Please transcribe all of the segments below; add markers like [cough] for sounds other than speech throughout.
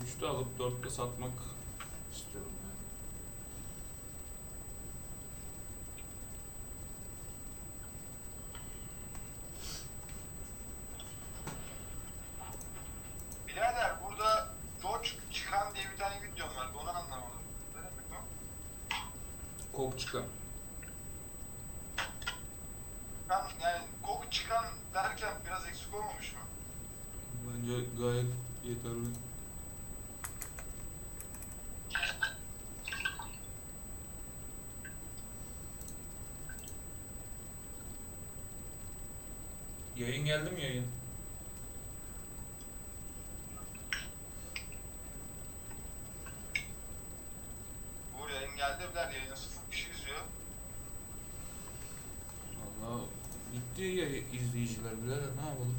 3'te alıp 4'te satmak istiyorum yani. Birader burada George çıkan diye bir tane videom vardı onu anlamadım. Ne demek o? Kok çıkan. Ben yani kok çıkan derken biraz eksik olmamış mı? Bence gayet yeterli. Yayın geldi mi yayın? Bu yayın geldi birader yayını sıfır kişi izliyor. Allah gitti ya izleyiciler birader ne yapalım?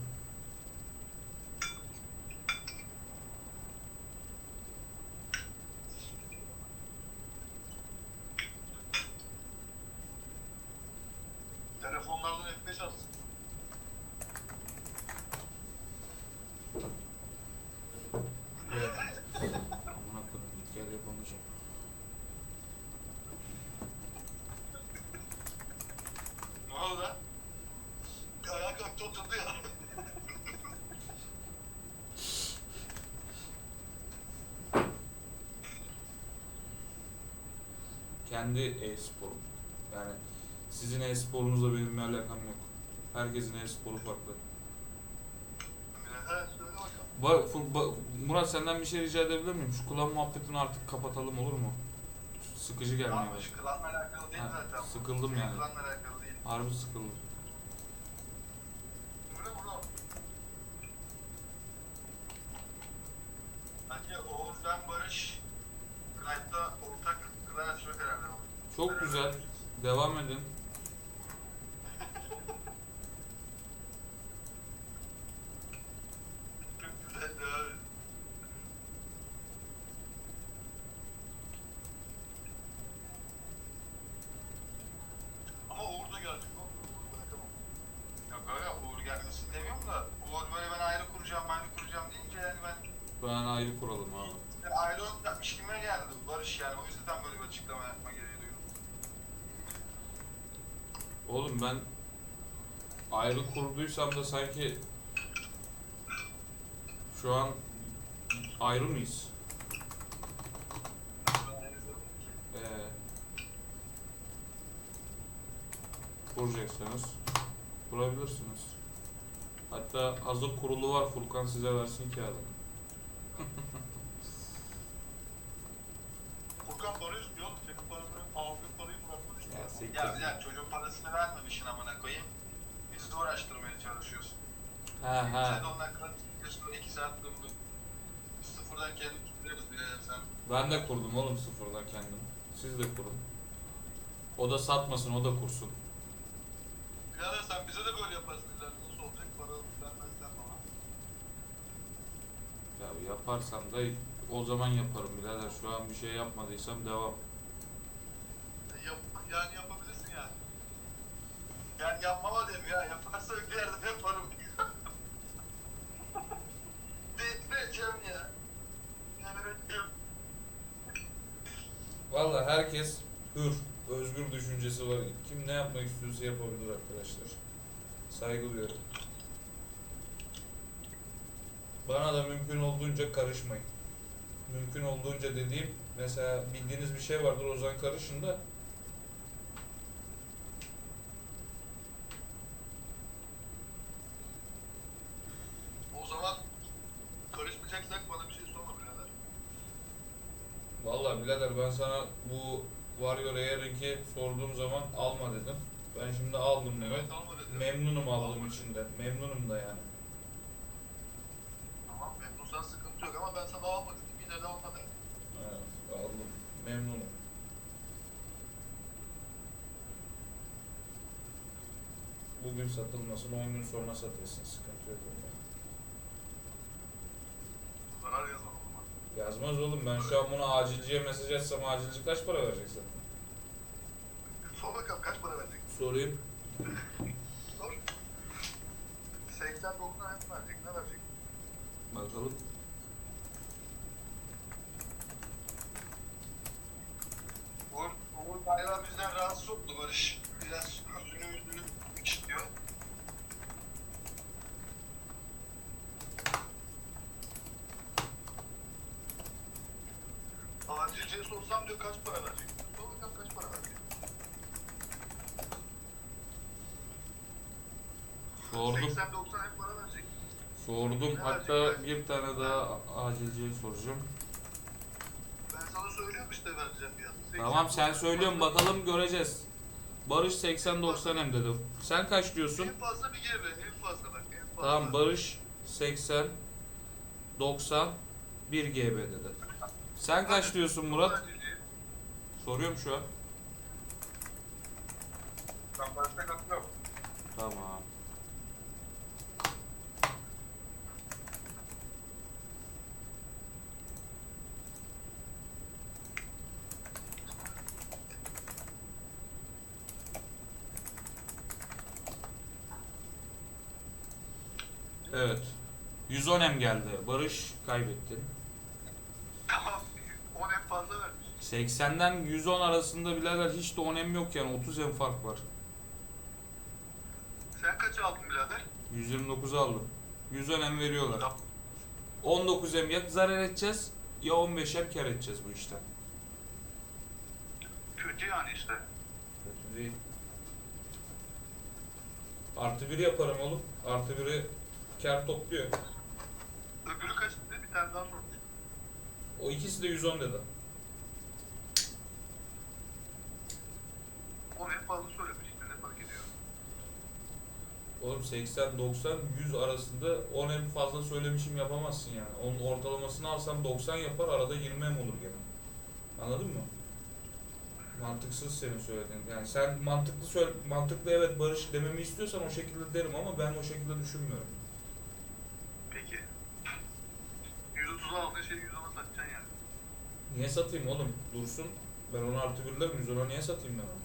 Telefonlardan F5 alsın. Amına koyayım git gel yapamayacağım. Ne oldu lan? Ayağa kalktı oturdu ya. Kendi e-sporum. Yani sizin e-sporunuzla benim bir alakam yok. Herkesin e-sporu farklı. Ba- Fu- ba- Murat senden bir şey rica edebilir miyim? Şu kulağın muhabbetini artık kapatalım olur mu? Sıkıcı gelmeye başladı. şu klanla alakalı değil Ha, zaten. sıkıldım yani. Klanla alakalı değil. Harbi sıkıldım. Burada burada. Bence Oğuz ben Barış Knight'ta ortak klan açma kararı aldık. Çok güzel. Devam edin. Çok güzel devam edin. Ama Uğur da gelecek. Uğur'u bırakamam. Yok öyle Uğur gelmesin demiyorum da Uğur böyle ben ayrı kuracağım, ayrı kuracağım deyince yani ben ayrı kuralım abi. yani ayrı yapmış gibi geldi Barış yani. O yüzden böyle bir açıklama yapma gereği duydum. Oğlum ben ayrı kurduysam da sanki şu an ayrı mıyız? Ee, kuracaksınız. Kurabilirsiniz. Hatta hazır kurulu var Furkan size versin kağıdını. [laughs] Furkan Barış yok. Senin parasını aldığın parayı bırakmak Ya siktir. Ya bir dakika çocuğun parasını vermemişsin amına koyayım. Bizi de uğraştırmaya çalışıyorsun. Ha Sen ha. de onlar kadar sonra iki saat durdun. Biz sıfırdan kendi tutuyoruz bile sen. Ben de kurdum oğlum sıfırdan kendim. Siz de kurun. O da satmasın, o da kursun. Birader sen bize de böyle yaparsın ileride nasıl olacak? Para vermezsen bana. Ya yaparsam da o zaman yaparım birader. Şu an bir şey yapmadıysam devam. Yap, yani yapabilirsin yani. Yani yapmama dedim ya. Yaparsa bir yerde yaparım. [laughs] Delireceğim ya. Delireceğim. Valla herkes hür, özgür düşüncesi var. Kim ne yapmak istiyorsa yapabilir arkadaşlar. Saygı duyuyorum. Bana da mümkün olduğunca karışmayın. Mümkün olduğunca dediğim mesela bildiğiniz bir şey vardır o zaman karışın da O zaman karışmayacaksak bana bir şey sorma birader. Vallahi birader ben sana bu Warrior Air'ink'i sorduğum zaman alma dedim. Ben şimdi aldım Mehmet. Evet alma dedim. Memnunum aldığım için de. Memnunum da yani. Tamam memnunsan sıkıntı yok ama ben sana alma dedim. Yine de alma dedim. Evet, aldım. Memnunum. Bugün satılmasın, 10 gün sonra satılsın. Sıkıntı yok onda. Zarar yazma o zaman. Yazmaz oğlum ben şu an buna acilciye mesaj atsam acilci kaç para verecek zaten? Sor bakalım kaç para verecek? Sorayım. Sor. 80 dokuna hem verecek ne verecek? Bakalım. Hayvan bizden rahatsız oldu Barış. Biraz özünü özünü istiyor. Acilciye sorsam diyor kaç para verecek? Sor bakalım kaç para verecek? Sordum. 80-90 hep para verecek. Sordum. Hatta bir tane daha acilciye soracağım. Söylüyorum işte vereceğim fiyatı. Tamam sen söylüyorsun bakalım göreceğiz. Barış 80-90 hem dedi. Sen kaç diyorsun? En fazla bir GB, en fazla bak, en fazla. Tamam Barış 80 90 1 GB dedi. Sen kaç diyorsun Murat? Soruyorum şu an. Ben başta katılıyorum. Tamam. Evet. 110 M geldi. Barış kaybettin. Tamam, 10 en fazla vermiş. 80'den 110 arasında birader hiç de 10 M yok yani 30 M fark var. Sen kaç aldın birader? 129 aldım. 110 M veriyorlar. Tamam. 19 M ya zarar edeceğiz ya 15 M kar edeceğiz bu işten. Kötü yani işte. Kötü değil. Artı biri yaparım oğlum. Artı biri kar topluyor. Öbürü kaç dedi? Bir tane daha sormuş. O ikisi de 110 dedi. 10 en fazla söylemiş işte ne fark ediyor? Oğlum 80, 90, 100 arasında 10 M fazla söylemişim yapamazsın yani. Onun ortalamasını alsam 90 yapar arada 20 M olur gene. Anladın mı? Mantıksız senin söylediğin. Yani sen mantıklı söyle, mantıklı evet Barış dememi istiyorsan o şekilde derim ama ben o şekilde düşünmüyorum. 130 aldığın şeyi 110'a satacaksın yani. Niye satayım oğlum? Dursun. Ben onu artı birlerim. 110'a niye satayım ben onu?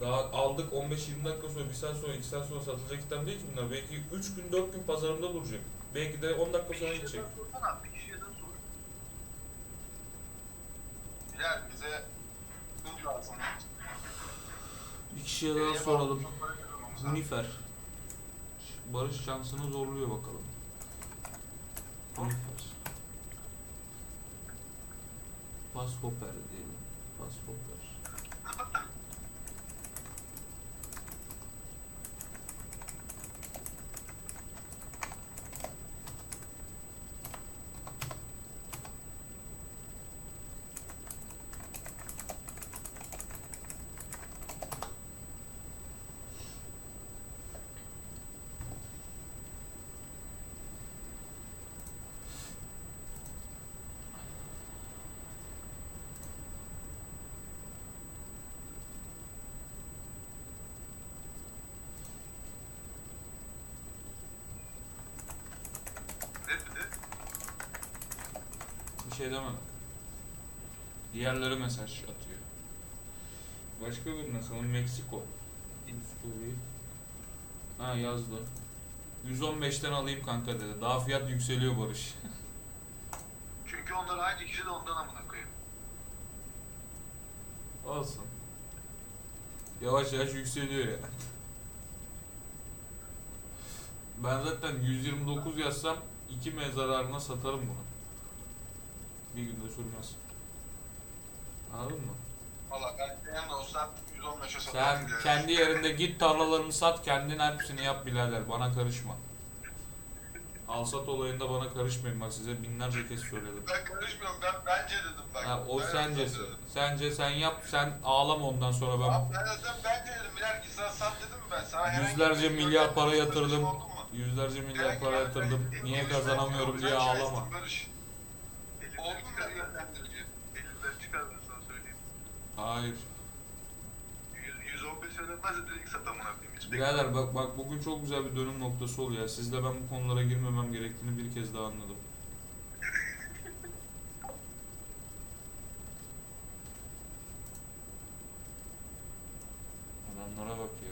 Daha aldık 15-20 dakika sonra, 1 saat sonra, 2 saat sonra satılacak item değil ki bunlar. Belki 3 gün, 4 gün pazarımda duracak. Belki de 10 dakika sonra gidecek. sorsana, bir kişiye daha sor. Bilal bize hız lazım. Bir kişiye daha soralım. Unifer. Barış şansını zorluyor bakalım. Pas Hopper diyelim. Pas Hopper. Bir şey demedim. Diğerleri mesaj atıyor. Başka bir mesela Meksiko. Discovery. Ha yazdı. 115'ten alayım kanka dedi. Daha fiyat yükseliyor Barış. [laughs] Çünkü onlar aynı kişi de ondan amına koyayım. Olsun. Yavaş yavaş yükseliyor ya. Ben zaten 129 yazsam 2 mezarlarına satarım bunu. Bir günde sürmez. Anladın mı? Valla ben de olsam 115'e satarım. Sen bile. kendi yerinde git tarlalarını sat, kendin hepsini yap birader. Bana karışma. Alsat olayında bana karışmayın. Bak size binlerce kez söyledim. Ben karışmıyorum ben bence dedim bak. Ha, o Ben sencesi. dedim. Sence sen yap, sen ağlama ondan sonra ben Abi ben zaten bence dedim git sen sat dedim mi ben sana herhangi yüzlerce milyar para yatırdım. Yüzlerce milyar para yatırdım. Niye kazanamıyorum diye ağlama. Barış. Mu ben yönlendirici? Elinden sana söyleyeyim. Hayır. 100, 115 söylemez de direkt sat amına koyayım. Birader bak bak bugün çok güzel bir dönüm noktası oluyor. Sizle ben bu konulara girmemem gerektiğini bir kez daha anladım. [laughs] Adamlara bak ya.